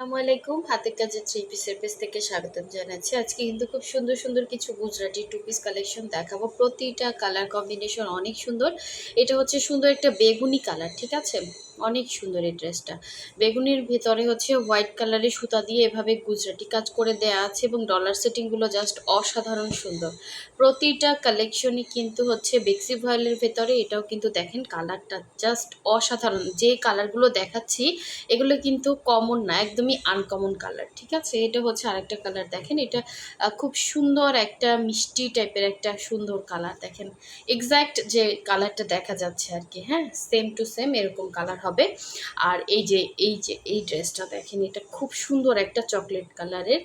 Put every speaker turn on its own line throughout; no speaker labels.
আসসালামু আলাইকুম। হাতের কাজের থ্রি পিসের পেজ থেকে স্বাগতম জানাচ্ছি। আজকে কিন্তু খুব সুন্দর সুন্দর কিছু গুজরাটি টু পিস কালেকশন দেখাবো। প্রতিটা কালার কম্বিনেশন অনেক সুন্দর। এটা হচ্ছে সুন্দর একটা বেগুনি কালার ঠিক আছে? অনেক সুন্দর এই ড্রেসটা। বেগুনির ভেতরে হচ্ছে হোয়াইট কালারের সুতা দিয়ে এভাবে গুজরাটি কাজ করে দেয়া আছে এবং ডলার সেটিংগুলো জাস্ট অসাধারণ সুন্দর। প্রতিটা কালেকশনই কিন্তু হচ্ছে বেক্সি ভয়েলের ভেতরে, এটাও কিন্তু দেখেন কালারটা জাস্ট অসাধারণ। যে কালারগুলো দেখাচ্ছি, এগুলো কিন্তু কমন না, একদমই আনকমন কালার ঠিক আছে? এটা হচ্ছে আরেকটা কালার দেখেন, এটা খুব সুন্দর একটা মিষ্টি টাইপের একটা সুন্দর কালার দেখেন। এক্স্যাক্ট যে কালারটা দেখা যাচ্ছে আর কি হ্যাঁ? সেম টু সেম এরকম কালার হবে। আর এই যে এই যে, এই ড্রেসটা দেখেন, এটা খুব সুন্দর একটা চকলেট কালারের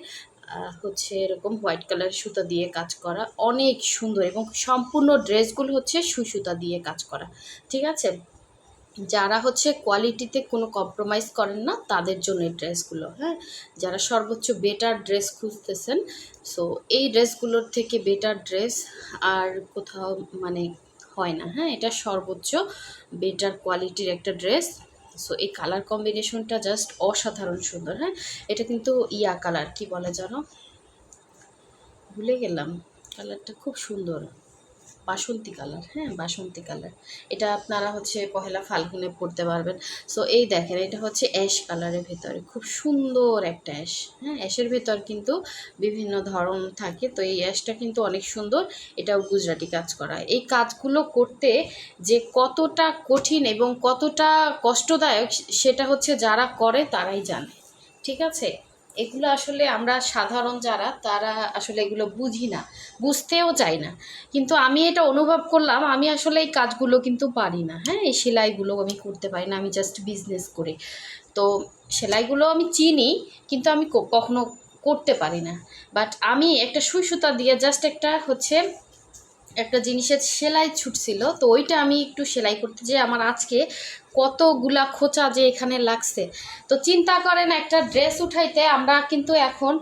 হচ্ছে এরকম হোয়াইট কালার সুতা দিয়ে কাজ করা। অনেক সুন্দর এবং সম্পূর্ণ ড্রেসগুলো হচ্ছে সুসুতা দিয়ে কাজ করা। ঠিক আছে? যারা হচ্ছে কোয়ালিটিতে কোনো কম্প্রোমাইজ করেন না, তাদের জন্য এই ড্রেসগুলো হ্যাঁ? যারা সর্বোচ্চ বেটার ড্রেস খুঁজতেছেন সো এই ড্রেসগুলোর থেকে বেটার ড্রেস আর কোথাও মানে হয় না। হ্যাঁ এটা সর্বোচ্চ বেটার কোয়ালিটির একটা ড্রেস সো এই কালার কম্বিনেশনটা জাস্ট অসাধারণ সুন্দর হ্যাঁ? এটা কিন্তু ইয়া কালার কি বলে জানো? ভুলে গেলাম। কালারটা খুব সুন্দর। বাসন্তী কালার হ্যাঁ বাসন্তী কালার। এটা আপনারা হচ্ছে পহেলা ফাল্গুনে পড়তে পারবেন। সো এই দেখেন, এটা হচ্ছে অ্যাশ কালারের ভেতরে। খুব সুন্দর একটা অ্যাশ হ্যাঁ অ্যাশের ভেতর কিন্তু বিভিন্ন ধরন থাকে। তো এই অ্যাশটা কিন্তু অনেক সুন্দর। এটাও গুজরাটি কাজ করা। এই কাজগুলো করতে যে কতটা কঠিন এবং কতটা কষ্টদায়ক, সেটা হচ্ছে যারা করে তারাই জানে। ঠিক আছে? এগুলো আসলে আমরা সাধারণ যারা, তারা আসলে এগুলো বুঝি না, বুঝতেও চাই না। কিন্তু আমি এটা অনুভব করলাম, আমি আসলে এই কাজগুলো কিন্তু পারি না। হ্যাঁ এই সেলাইগুলো আমি করতে পারি না, আমি জাস্ট বিজনেস করি। তো সেলাইগুলো আমি চিনি, কিন্তু আমি কখনো করতে পারি না। বাট আমি একটা সুই সুতা দিয়ে জাস্ট একটা হচ্ছে একটা জিনিসের সেলাই ছুটছিল তো ওইটা আমি একটু সেলাই করতে যে আমার আজকে কতগুলা খোঁচা যে এখানে লাগছে। তো চিন্তা করেন, একটা ড্রেস উঠাইতে আমরা কিন্তু এখন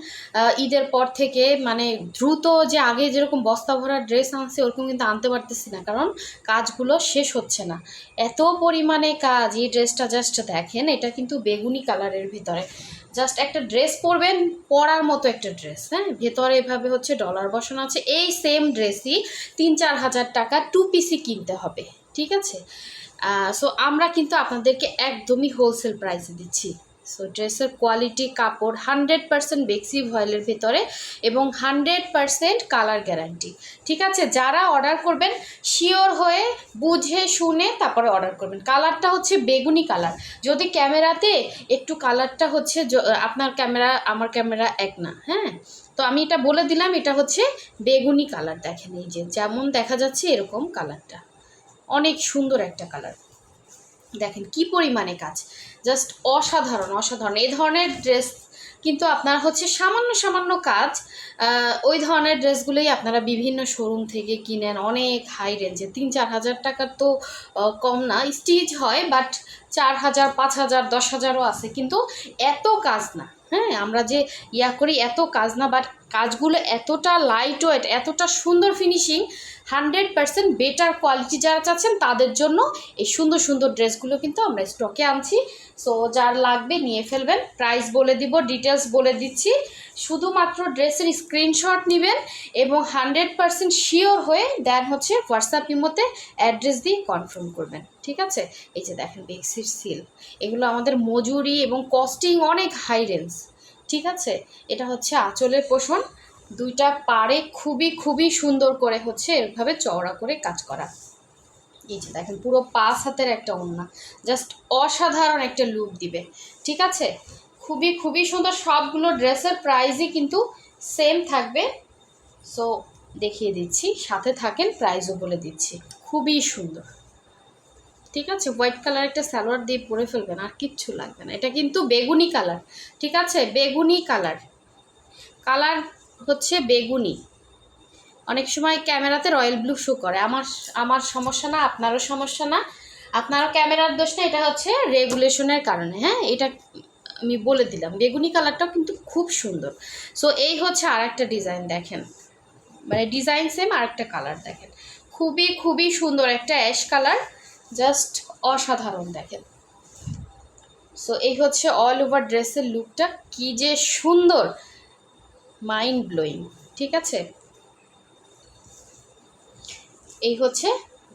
ঈদের পর থেকে মানে দ্রুত যে আগে যেরকম বস্তা ভরা ড্রেস আনছে, ওরকম কিন্তু আনতে পারতেছি না, কারণ কাজগুলো শেষ হচ্ছে না। এত পরিমাণে কাজ, এই ড্রেসটা জাস্ট দেখেন, এটা কিন্তু বেগুনি কালারের ভিতরে। জাস্ট একটা ড্রেস পরবেন, পরার মতো একটা ড্রেস হ্যাঁ? ভেতরে এভাবে হচ্ছে ডলার বসানো আছে। এই সেম ড্রেসই তিন চার হাজার টাকা টু পিসি কিনতে হবে, ঠিক আছে? সো আমরা কিন্তু আপনাদেরকে একদমই হোলসেল প্রাইসে দিচ্ছি। সো ড্রেসের কোয়ালিটি কাপড় হান্ড্রেড পার্সেন্ট বেক্সি ভয়েলের ভেতরে এবং হান্ড্রেড পার্সেন্ট কালার গ্যারান্টি ঠিক আছে? যারা অর্ডার করবেন শিওর হয়ে বুঝে শুনে তারপরে অর্ডার করবেন। কালারটা হচ্ছে বেগুনি কালার যদি ক্যামেরাতে একটু কালারটা হচ্ছে আপনার ক্যামেরা, আমার ক্যামেরা এক না হ্যাঁ? তো আমি এটা বলে দিলাম, এটা হচ্ছে বেগুনি কালার দেখেন এই যে, যেমন দেখা যাচ্ছে এরকম কালারটা অনেক সুন্দর একটা কালার দেখেন কি পরিমাণে কাজ। জাস্ট অসাধারণ অসাধারণ। এই ধরনের ড্রেস কিন্তু আপনার হচ্ছে সামান্য সামান্য কাজ ওই ধরনের ড্রেসগুলোই আপনারা বিভিন্ন শোরুম থেকে কিনেন। অনেক হাই রেঞ্জে তিন, চার হাজার টাকার তো কম না। স্টিচ হয় বাট চার হাজার, পাঁচ হাজার, দশ হাজারও আছে। কিন্তু এত কাজ না। হ্যাঁ আমরা যে ইয়া করি, এত কাজ না বাট কাজগুলো এতটা লাইট ওয়েট এতটা সুন্দর finishing hundred percent better quality যারা চাচ্ছেন, তাদের জন্য এই সুন্দর সুন্দর ড্রেসগুলো কিন্তু আমরা স্টকে আনছি। সো যার লাগবে নিয়ে ফেলবেন। প্রাইস বলে দিব ডিটেলস বলে দিচ্ছি। শুধুমাত্র ড্রেসের স্ক্রিনশট নেবেন এবং হান্ড্রেড পার্সেন্ট শিওর হয়ে দেন হচ্ছে হোয়াটসঅ্যাপ ইমোতে অ্যাড্রেস দিয়ে কনফার্ম করবেন। ঠিক আছে? এই যে দেখেন বেক্সির সিল এগুলো আমাদের মজুরি এবং কস্টিং অনেক হাই রেঞ্জ ঠিক আছে? এটা হচ্ছে আঁচলের পোষণ। দুইটা পাড়ে খুবই খুবই সুন্দর করে হচ্ছে এভাবে চওড়া করে কাজ করা। এই যে দেখেন, পুরো পাঁচ হাতের একটা ওড়না। জাস্ট অসাধারণ একটা লুক দিবে। ঠিক আছে? খুবই খুবই সুন্দর। সবগুলো ড্রেসের প্রাইসই কিন্তু সেম থাকবে। সো দেখিয়ে দিচ্ছি। সাথে থাকেন প্রাইসও বলে দিচ্ছি। খুবই সুন্দর। ঠিক আছে? হোয়াইট কালার একটা সালোয়ার দিয়ে পরে ফেলবেন, আর কিচ্ছু লাগবে না। এটা কিন্তু বেগুনি কালার ঠিক আছে? বেগুনি কালার কালার হচ্ছে বেগুনি। অনেক সময় ক্যামেরাতে রয়্যাল ব্লু শো করে। আমার আমার সমস্যা না, আপনারও সমস্যা না। আপনারও ক্যামেরার দোষ না, এটা হচ্ছে রেগুলেশনের কারণে হ্যাঁ? এটা আমি বলে দিলাম। বেগুনি কালারটাও কিন্তু খুব সুন্দর। সো এই হচ্ছে আর একটা ডিজাইন দেখেন। মানে ডিজাইন সেম আর একটা কালার দেখেন। খুবই খুবই সুন্দর একটা অ্যাশ কালার জাস্ট অসাধারণ দেখেন। সো এই হচ্ছে অল ওভার ড্রেসের লুকটা কি যে সুন্দর। মাইন্ড ব্লোয়িং ঠিক আছে? এই হচ্ছে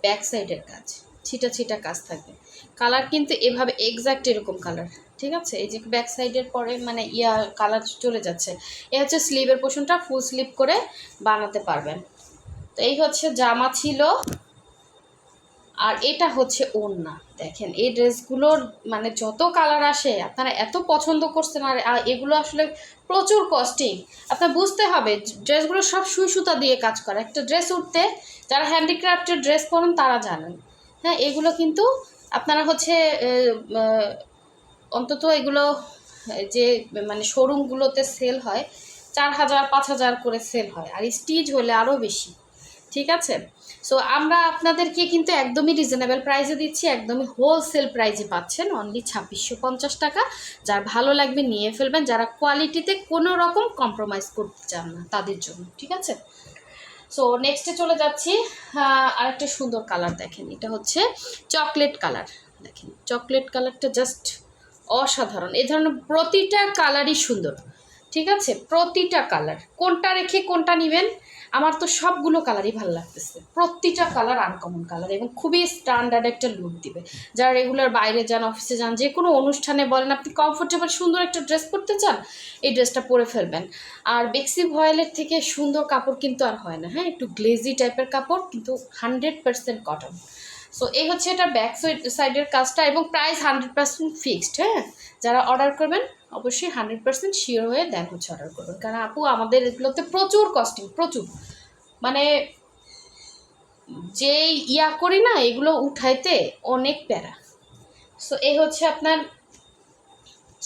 ব্যাক সাইডের কাজ। ছিটা ছিটা কাজ থাকবে। কালার কিন্তু এভাবে এক্স্যাক্ট এরকম কালার ঠিক আছে? এই যে ব্যাক সাইডের পরে মানে ইয়া কালার চলে যাচ্ছে। এ হচ্ছে স্লিভের পোষণটা ফুল স্লিভ করে বানাতে পারবেন। তো এই হচ্ছে জামা ছিল আর এটা হচ্ছে ওড়না। দেখেন, এই ড্রেসগুলোর মানে যত কালার আসে, আপনারা এত পছন্দ করছেন আর এগুলো আসলে প্রচুর কস্টিং আপনার বুঝতে হবে, ড্রেসগুলো সব সুই সুতা দিয়ে কাজ করে। একটা ড্রেস উঠতে যারা হ্যান্ডিক্রাফটের ড্রেস পরেন তারা জানেন। হ্যাঁ এগুলো কিন্তু আপনারা হচ্ছে অন্তত এগুলো যে মানে শোরুমগুলোতে সেল হয়, চার হাজার, পাঁচ হাজার করে সেল হয়। আর স্টিচ হলে আরও বেশি। ঠিক আছে? সো আমরা আপনাদেরকে কিন্তু একদমই রিজনেবল প্রাইসে দিচ্ছি একদমই হোলসেল প্রাইসে পাচ্ছেন অনলি ছাব্বিশশো পঞ্চাশ টাকা। যার ভালো লাগবে নিয়ে ফেলবেন যারা কোয়ালিটিতে কোনো রকম কম্প্রোমাইজ করতে চান না তাদের জন্য ঠিক আছে? সো নেক্সটে চলে যাচ্ছি আহ, আরেকটা সুন্দর কালার দেখেন এটা হচ্ছে চকলেট কালার দেখেন চকলেট কালারটা জাস্ট অসাধারণ। এ ধরনের প্রতিটা কালারই সুন্দর ঠিক আছে? প্রতিটা কালার কোনটা রেখে কোনটা নেবেন? আমার তো সবগুলো কালারই ভালো লাগতেছে। প্রতিটা কালার আনকমন কালার এবং খুবই স্ট্যান্ডার্ড একটা লুক দিবে। যারা রেগুলার বাইরে যান অফিসে যান, যে কোনো অনুষ্ঠানে বলেন, আপনি কমফোর্টেবল সুন্দর একটা ড্রেস পরতে চান, এই ড্রেসটা পরে ফেলবেন। আর বেক্সি ভয়েলের থেকে সুন্দর কাপড় কিন্তু আর হয় না হ্যাঁ? একটু গ্লেজি টাইপের কাপড়, কিন্তু হান্ড্রেড পার্সেন্ট কটন সো এই হচ্ছে এটা ব্যাক সাইডের কাজটা এবং প্রাইস হান্ড্রেড পার্সেন্ট ফিক্সড হ্যাঁ? যারা অর্ডার করবেন অবশ্যই হান্ড্রেড পার্সেন্ট শিওর হয়ে দেন হচ্ছে অর্ডার করবেন কারণ আপু, আমাদের এগুলোতে প্রচুর কস্টিং প্রচুর। মানে যে ইয়া করি না, এগুলো উঠাইতে অনেক প্যারা। সো এই হচ্ছে আপনার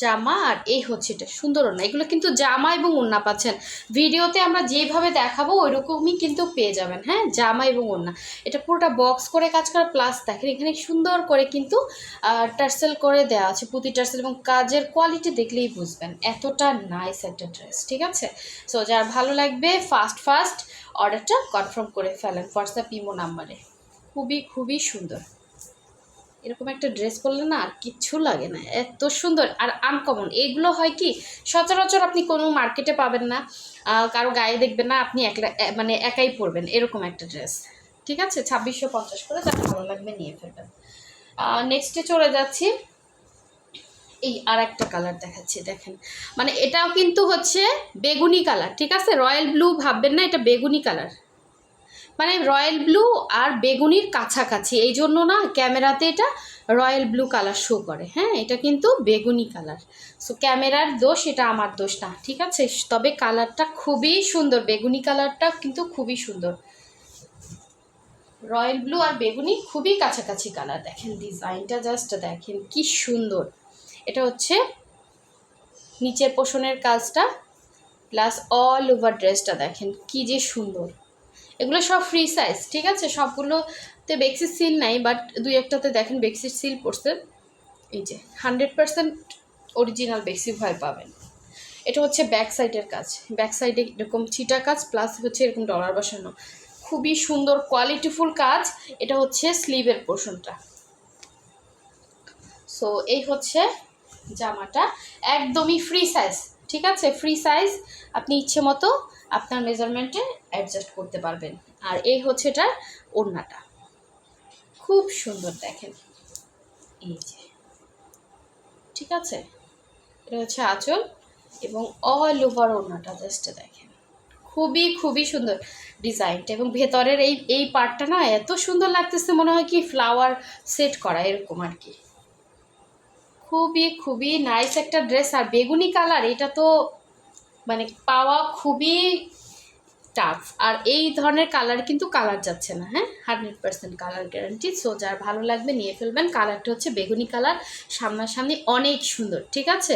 জামা আর এই হচ্ছে এটা, সুন্দর ওড়না। এগুলো কিন্তু জামা এবং ওড়না পাচ্ছেন। ভিডিওতে আমরা যেভাবে দেখাবো ওই রকমই কিন্তু পেয়ে যাবেন হ্যাঁ? জামা এবং ওড়না। এটা পুরোটা বক্স করে কাজ করা প্লাস দেখেন এখানে সুন্দর করে কিন্তু টার্সেল করে দেওয়া আছে। পুঁতি টার্সেল এবং কাজের কোয়ালিটি দেখলেই বুঝবেন। এতটা নাইস একটা ড্রেস ঠিক আছে? সো যার ভালো লাগবে ফাস্ট ফাস্ট অর্ডারটা কনফার্ম করে ফেলেন হোয়াটসঅ্যাপ ইমো নাম্বারে খুবই খুবই সুন্দর। এরকম একটা ড্রেস পরলে না আর কিচ্ছু লাগে না, এত সুন্দর আর আনকমন এগুলো হয় কি, সচরাচর আপনি কোনো মার্কেটে পাবেন না কারও গায়ে দেখবেন না, আপনি একলা মানে একাই পরবেন, এরকম একটা ড্রেস ঠিক আছে? ছাব্বিশশো পঞ্চাশ করে যার ভালো লাগবে নিয়ে ফেলবেন। নেক্সটে চলে যাচ্ছি। এই আর একটা কালার দেখাচ্ছি, দেখেন। মানে এটাও কিন্তু হচ্ছে বেগুনি কালার ঠিক আছে? রয়্যাল ব্লু ভাববেন না, এটা বেগুনি কালার মানে রয়্যাল ব্লু আর বেগুনির কাছাকাছি। এই জন্য না ক্যামেরাতে এটা রয়্যাল ব্লু কালার শো করে। হ্যাঁ এটা কিন্তু বেগুনি কালার। সো ক্যামেরার দোষ, এটা আমার দোষ না, ঠিক আছে? তবে কালারটা খুবই সুন্দর, বেগুনি কালারটা কিন্তু খুবই সুন্দর। রয়্যাল ব্লু আর বেগুনি খুবই কাছাকাছি কালার। দেখেন, ডিজাইনটা জাস্ট দেখেন, কি সুন্দর। এটা হচ্ছে নিচের পোষণের কাজটা প্লাস অল ওভার ড্রেসটা দেখেন, কি যে সুন্দর। এগুলো সব ফ্রি সাইজ ঠিক আছে? সবগুলোতে বেক্সির সিল নাই বাট দুই একটাতে দেখেন বেক্সির সিল পড়ছে। এই যে হান্ড্রেড পার্সেন্ট অরিজিনাল বেক্সি ভয় পাবেন। এটা হচ্ছে ব্যাক সাইডের কাজ। ব্যাক সাইডে এরকম ছিটা কাজ প্লাস হচ্ছে এরকম ডলার বসানো। খুবই সুন্দর কোয়ালিটিফুল কাজ। এটা হচ্ছে স্লিভের পোর্শনটা সো এই হচ্ছে জামাটা। একদমই ফ্রি সাইজ ঠিক আছে? ফ্রি সাইজ আপনি ইচ্ছে মতো আপনার মেজারমেন্টে অ্যাডজাস্ট করতে পারবেন। আর এই হচ্ছে এটা ওড়নাটা। খুব সুন্দর দেখেন। এই যে। ঠিক আছে? এটা হচ্ছে আঁচল এবং অল ওভার ওড়নাটা জাস্ট দেখেন। খুবই খুবই সুন্দর ডিজাইনটা এবং ভেতরের এই এই পার্টটা না এত সুন্দর লাগতেছে মনে হয় কি ফ্লাওয়ার সেট করা, এরকম আর কি। খুবই খুবই নাইস একটা ড্রেস আর বেগুনি কালার এটা তো মানে পাওয়া খুবই টাফ আর এই ধরনের কালার কিন্তু কালার যাচ্ছে না হ্যাঁ? Hundred percent colour guarantee so যার ভালো লাগবে নিয়ে ফেলবেন। কালারটা হচ্ছে বেগুনি কালার সামনাসামনি অনেক সুন্দর, ঠিক আছে?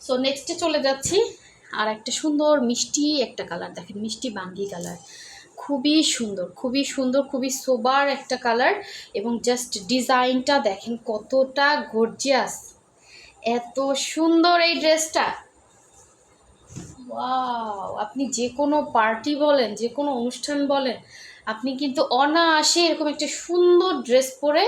সো নেক্সটে চলে যাচ্ছি। আর একটা সুন্দর মিষ্টি একটা কালার দেখেন মিষ্টি বাঙ্গি কালার খুবই সুন্দর খুবই সুন্দর, খুবই সোবার একটা কালার এবং জাস্ট ডিজাইনটা দেখেন কতটা গর্জিয়াস এত সুন্দর এই ড্রেসটা। ওয়াও, আপনি যে কোনো পার্টি বলেন, যে কোনো অনুষ্ঠান বলেন, আপনি কিন্তু অনায়াসে এরকম একটা সুন্দর ড্রেস পরে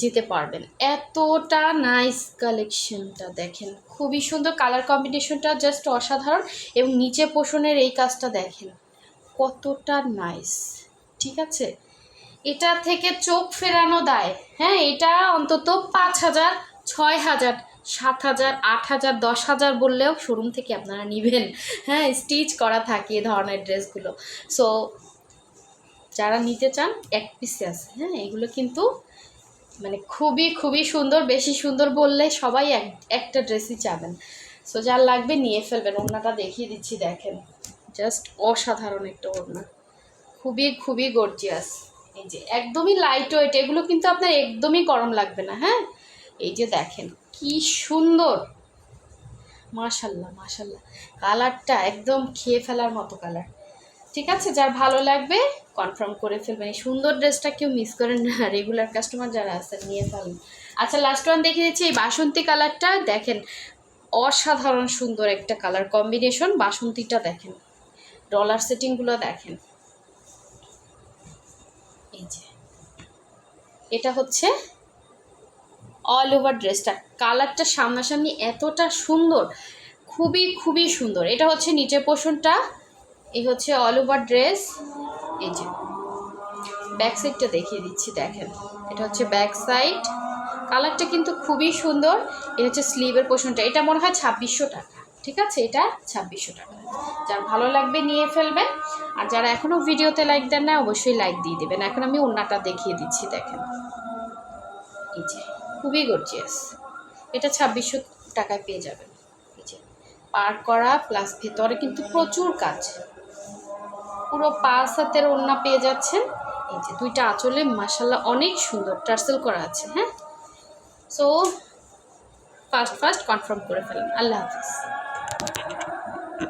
যেতে পারবেন। এতটা নাইস কালেকশনটা দেখেন। খুবই সুন্দর কালার কম্বিনেশনটা জাস্ট অসাধারণ এবং নিচে পোষণের এই কাজটা দেখেন। কতটা নাইস ঠিক আছে? এটা থেকে চোখ ফেরানো দেয়। হ্যাঁ এটা অন্তত পাঁচ হাজার, ছয় হাজার সাত হাজার, আট হাজার, দশ হাজার বললেও শোরুম থেকে আপনারা নেবেন। হ্যাঁ স্টিচ করা থাকে এ ধরনের ড্রেসগুলো। সো যারা নিতে চান, এক পিসে আছে। হ্যাঁ এগুলো কিন্তু মানে খুবই খুবই সুন্দর, বেশি সুন্দর বললে সবাই এক, একটা ড্রেসই চাবেন। সো যার লাগবে নিয়ে ফেলবেন। ওড়নাটা দেখিয়ে দিচ্ছি, দেখেন। জাস্ট অসাধারণ একটা ওড়না। খুবই খুবই গর্জিয়াস এই যে, একদমই লাইট ওয়েট এগুলো কিন্তু আপনার একদমই গরম লাগবে না। হ্যাঁ এই যে দেখেন। কি সুন্দর। মাশাল্লাহ মাশাল্লাহ। কালারটা একদম খেয়ে ফেলার মতো কালার। ঠিক আছে, যার ভালো লাগবে কনফার্ম করে ফেলবেন। এই সুন্দর ড্রেসটা কেউ মিস করেন না। রেগুলার কাস্টমার যারা আছেন, নিয়ে ফেলেন। আচ্ছা লাস্ট ওয়ান দেখিয়ে দিচ্ছি। এই বাসন্তী কালারটা দেখেন, অসাধারণ সুন্দর একটা কালার কম্বিনেশন বাসন্তীটা দেখেন ডলার সেটিংগুলো দেখেন। এই যে, এটা হচ্ছে অল ওভার ড্রেসটা কালারটা সামনাসামনি এতটা সুন্দর, খুবই খুবই সুন্দর। এটা হচ্ছে নিচের পোর্শনটা এই হচ্ছে অল ওভার ড্রেস এই যে ব্যাক সাইডটা দেখিয়ে দিচ্ছি, দেখেন। এটা হচ্ছে ব্যাক সাইড কালারটা কিন্তু খুবই সুন্দর। এটা হচ্ছে স্লিভের পোর্শনটা এটা মনে হয় ছাব্বিশশো টাকা। ঠিক আছে? এটা ছাব্বিশশো টাকা। যার ভালো লাগবে নিয়ে ফেলবেন। আর যারা এখনও ভিডিওতে লাইক দেন না, অবশ্যই লাইক দিয়ে দেবেন। এখন আমি অন্যটা দেখিয়ে দিচ্ছি, দেখেন। এই যে। খুবই গর্জিয়াস এটা ছাব্বিশশো টাকায় পেয়ে যাবেন। পার করা প্লাস ভেতরে কিন্তু প্রচুর কাজ। পুরো পাঁচ হাতের ওড়না পেয়ে যাচ্ছেন। এই যে, দুইটা আঁচলে মাসাল্লাহ অনেক সুন্দর টার্সেল করা আছে হ্যাঁ? সো ফার্স্ট ফার্স্ট কনফার্ম করে ফেলেন। আল্লাহ হাফিজ।